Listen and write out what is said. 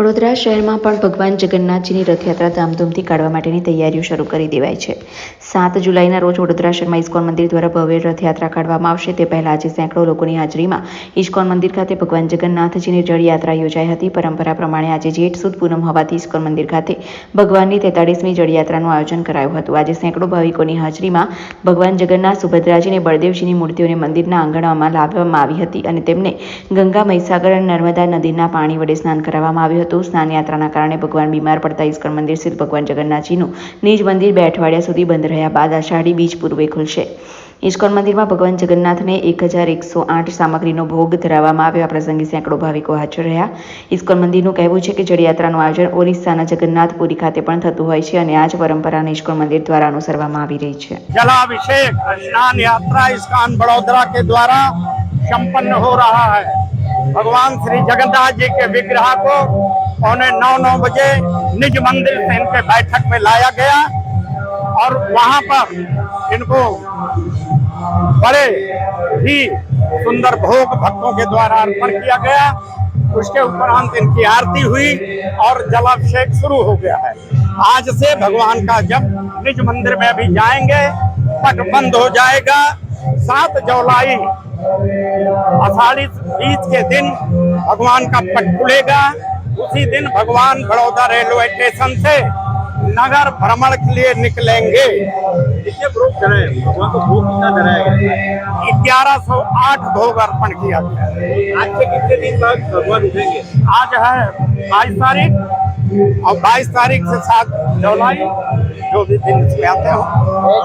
વડોદરા શહેરમાં પણ ભગવાન જગન્નાથજીની રથયાત્રા ધામધૂમથી કાઢવા માટેની તૈયારીઓ શરૂ કરી દેવાઈ છે. સાત જુલાઈના રોજ વડોદરા શહેરમાં ઇસ્કોન મંદિર દ્વારા ભવ્ય રથયાત્રા કાઢવામાં આવશે. તે પહેલા આજે સેંકડો લોકોની હાજરીમાં ઇસ્કોન મંદિર ખાતે ભગવાન જગન્નાથજીની જળયાત્રા યોજાઈ હતી. પરંપરા પ્રમાણે આજે જેઠ સુદ પૂનમ હોવાથી ઇસ્કોન મંદિર ખાતે ભગવાનની તેતાળીસમી જળયાત્રાનું આયોજન કરાયું હતું. આજે સેંકડો ભાવિકોની હાજરીમાં ભગવાન જગન્નાથ સુભદ્રાજી અને બળદેવજીની મૂર્તિઓને મંદિરના આંગણામાં લાવવામાં આવી હતી અને તેમને ગંગા, મહીસાગર અને નર્મદા નદીના પાણી વડે સ્નાન કરાવવામાં આવ્યું હતું. હતું સ્નાન યાત્રાના કારણે ભગવાન બીમાર પડતા ઇસ્કન મંદિર સ્થિત ભગવાન જગન્નાથજીનું નિજ મંદિર બે અઠવાડિયા સુધી બંધ રહ્યા બાદ આષાઢી બીજ પૂર્વે ખુલશે. ઇસ્કોન મંદિરમાં ભગવાન જગન્નાથને એક હજાર એકસો આઠ સામગ્રીનો ભોગ ધરાવવામાં આવ્યો. આ પ્રસંગે સેંકડો ભાવિકો હાજર રહ્યા. ઇસ્કોન મંદિરનું કહેવું છે કે જળયાત્રાનું આયોજન ઓરિસ્સાના જગન્નાથપુરી ખાતે પણ થતું હોય છે અને આ જ પરંપરાને ઇસ્કોન મંદિર દ્વારા અનુસરવામાં આવી રહી છે. જલાભિષેક સ્નાન યાત્રા ઇસ્કાન વડોદરા કે દ્વારા સંપન્ન હો રહા હૈ. भगवान श्री जगन्नाथ जी के विग्रह को पौने नौ नौ बजे निज मंदिर से इनके बैठक में लाया गया और वहाँ पर इनको बड़े ही सुंदर भोग भक्तों के द्वारा अर्पण किया गया। उसके उपरांत इनकी आरती हुई और जलाभिषेक शुरू हो गया है। आज से भगवान का जब निज मंदिर में भी जाएँगे पट बंद हो जाएगा, सात जुलाई आषाढ़ी बीज के दिन भगवान का पट खुलेगा। उसी दिन भगवान बड़ौदा रेलवे स्टेशन से नगर भ्रमण के लिए निकलेंगे। ग्यारह सौ आठ भोग अर्पण किया गया। आज से कितने दिन बाद भगवान उठेंगे? आज है बाईस तारीख। और बाईस तारीख से सात जुलाई जो भी दिन आते हो।